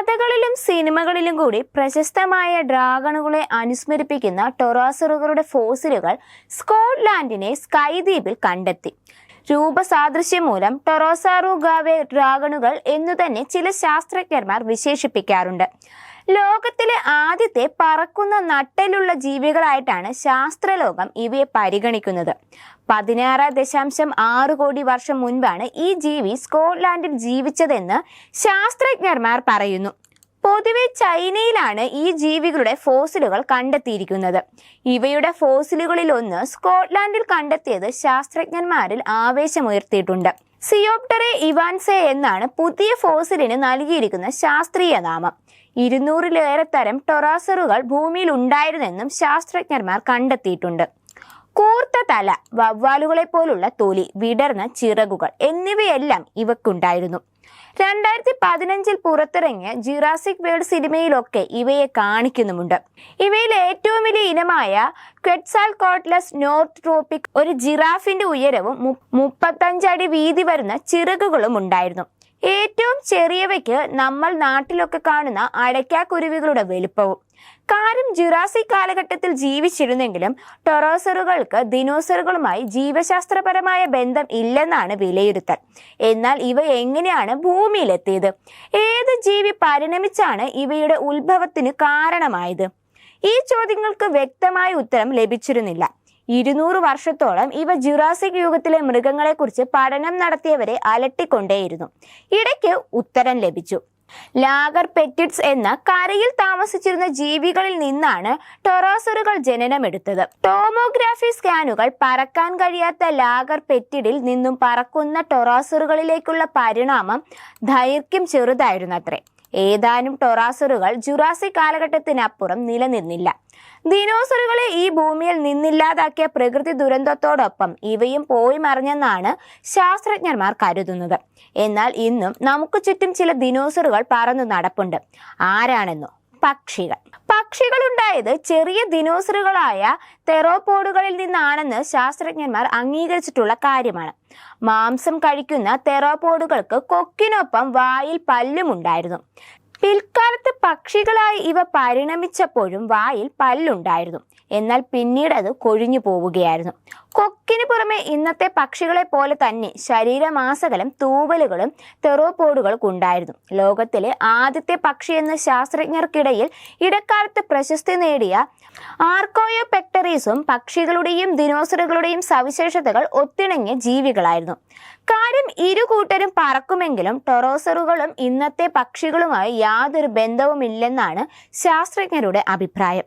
കഥകളിലും സിനിമകളിലും കൂടി പ്രശസ്തമായ ഡ്രാഗണുകളെ അനുസ്മരിപ്പിക്കുന്ന ടൊറാസറുകളുടെ ഫോസിലുകൾ സ്കോട്ട്ലാൻഡിനെ സ്കൈദ്വീപിൽ കണ്ടെത്തി. രൂപസാദൃശ്യം മൂലം ടൊറോസാറുഗാവെ ഡ്രാഗണുകൾ എന്നു തന്നെ ചില ശാസ്ത്രജ്ഞന്മാർ വിശേഷിപ്പിക്കാറുണ്ട്. ലോകത്തിലെ ആദ്യത്തെ പറക്കുന്ന നട്ടലുള്ള ജീവികളായിട്ടാണ് ശാസ്ത്രലോകം ഇവയെ പരിഗണിക്കുന്നത്. പതിനാറ് ദശാംശം ആറ് കോടി വർഷം മുൻപാണ് ഈ ജീവി സ്കോട്ട്ലാൻഡിൽ ജീവിച്ചതെന്ന് ശാസ്ത്രജ്ഞർമാർ പറയുന്നു. പൊതുവെ ചൈനയിലാണ് ഈ ജീവികളുടെ ഫോസിലുകൾ കണ്ടെത്തിയിരിക്കുന്നത്. ഇവയുടെ ഫോസിലുകളിൽ ഒന്ന് സ്കോട്ട്ലാൻഡിൽ കണ്ടെത്തിയത് ശാസ്ത്രജ്ഞന്മാരിൽ ആവേശമുയർത്തിയിട്ടുണ്ട്. സിയോപ്റ്ററെ ഇവാൻസെ എന്നാണ് പുതിയ ഫോസിലിന് നൽകിയിരിക്കുന്ന ശാസ്ത്രീയ നാമം. ഇരുന്നൂറിലേറെ തരം ടൊറാസറുകൾ ഭൂമിയിൽ ഉണ്ടായിരുന്നെന്നും ശാസ്ത്രജ്ഞന്മാർ കണ്ടെത്തിയിട്ടുണ്ട്. കൂർത്ത തല വവ്വാലുകളെ പോലുള്ള തൊലി വിടർന്ന ചിറകുകൾ എന്നിവയെല്ലാം ഇവക്കുണ്ടായിരുന്നു. രണ്ടായിരത്തി പതിനഞ്ചിൽ പുറത്തിറങ്ങിയ ജിറാസിക് വേൾഡ് സിനിമയിലൊക്കെ ഇവയെ കാണിക്കുന്നുമുണ്ട്. ഇവയിൽ ഏറ്റവും വലിയ ഇനമായ ക്വെറ്റ്സാൽ കോട്ട്ലസ് നോർത്ത് ട്രോപ്പിക് ഒരു ജിറാഫിന്റെ ഉയരവും മുപ്പത്തഞ്ചടി വീതി വരുന്ന ചിറകുകളും ഉണ്ടായിരുന്നു ഏറ്റവും ചെറിയവയ്ക്ക് നമ്മൾ നാട്ടിലൊക്കെ കാണുന്ന അടയ്ക്കാക്കുരുവികളുടെ വലുപ്പവും. കാരം ജുറാസി കാലഘട്ടത്തിൽ ജീവിച്ചിരുന്നെങ്കിലും ടൊറോസറുകൾക്ക് ദിനോസറുകളുമായി ജീവശാസ്ത്രപരമായ ബന്ധം ഇല്ലെന്നാണ് വിലയിരുത്തൽ. എന്നാൽ ഇവ എങ്ങനെയാണ് ഭൂമിയിലെത്തിയത്? ഏത് ജീവി പരിണമിച്ചാണ് ഇവയുടെ ഉത്ഭവത്തിന് കാരണമായത്? ഈ ചോദ്യങ്ങൾക്ക് വ്യക്തമായ ഉത്തരം ലഭിച്ചിരുന്നില്ല. ഇരുന്നൂറ് വർഷത്തോളം ഇവ ജുറാസിക് യുഗത്തിലെ മൃഗങ്ങളെക്കുറിച്ച് പഠനം നടത്തിയവരെ അലട്ടിക്കൊണ്ടേയിരുന്നു. ഇടയ്ക്ക് ഉത്തരം ലഭിച്ചു. ലാഗർ പെറ്റിറ്റ്സ് എന്ന കരയിൽ താമസിച്ചിരുന്ന ജീവികളിൽ നിന്നാണ് ടൊറോസറുകൾ ജനനമെടുത്തത്. ടോമോഗ്രാഫി സ്കാനുകൾ പറക്കാൻ കഴിയാത്ത ലാഗർ പെറ്റിഡിൽ നിന്നും പറക്കുന്ന ടൊറാസറുകളിലേക്കുള്ള പരിണാമം ദൈർഘ്യം ചെറുതായിരുന്നത്രേ. ഏതാനും ടൊറാസറുകൾ ജുറാസിക് കാലഘട്ടത്തിനപ്പുറം നിലനിന്നില്ല. ദിനോസറുകളെ ഈ ഭൂമിയിൽ നിന്നില്ലാതാക്കിയ പ്രകൃതി ദുരന്തത്തോടൊപ്പം ഇവയും പോയി മറിഞ്ഞെന്നാണ് ശാസ്ത്രജ്ഞന്മാർ കരുതുന്നത്. എന്നാൽ ഇന്നും നമുക്ക് ചുറ്റും ചില ദിനോസറുകൾ പറന്നു നടപ്പുണ്ട്. ആരാണെന്നോ? പക്ഷികൾ. പക്ഷികൾ ഉണ്ടായത് ചെറിയ ദിനോസറുകളായ തെറോപോഡുകളിൽ നിന്നാണെന്ന് ശാസ്ത്രജ്ഞന്മാർ അംഗീകരിച്ചിട്ടുള്ള കാര്യമാണ്. മാംസം കഴിക്കുന്ന തെറോപോഡുകൾക്ക് കൊക്കിനൊപ്പം വായിൽ പല്ലുമുണ്ടായിരുന്നു. പിൽക്കാലത്ത് പക്ഷികളായി ഇവ പരിണമിച്ചപ്പോഴും വായിൽ പല്ലുണ്ടായിരുന്നു. എന്നാൽ പിന്നീട് അത് കൊഴിഞ്ഞു പോവുകയായിരുന്നു. കൊക്കിന് പുറമെ ഇന്നത്തെ പക്ഷികളെ പോലെ തന്നെ ശരീരമാസകലം തൂവലുകളും തെറോപോഡുകൾക്കുണ്ടായിരുന്നു ലോകത്തിലെ ആദ്യത്തെ പക്ഷി എന്ന ശാസ്ത്രജ്ഞർക്കിടയിൽ ഇടക്കാലത്ത് പ്രശസ്തി നേടിയ ആർക്കോയോപെക്ടറീസും പക്ഷികളുടെയും ദിനോസറുകളുടെയും സവിശേഷതകൾ ഒത്തിണങ്ങിയ ജീവികളായിരുന്നു. കാര്യം ഇരു കൂട്ടരും പറക്കുമെങ്കിലും ടൊറോസറുകളും ഇന്നത്തെ പക്ഷികളുമായി യാതൊരു ബന്ധവുമില്ലെന്നാണ് ശാസ്ത്രജ്ഞരുടെ അഭിപ്രായം.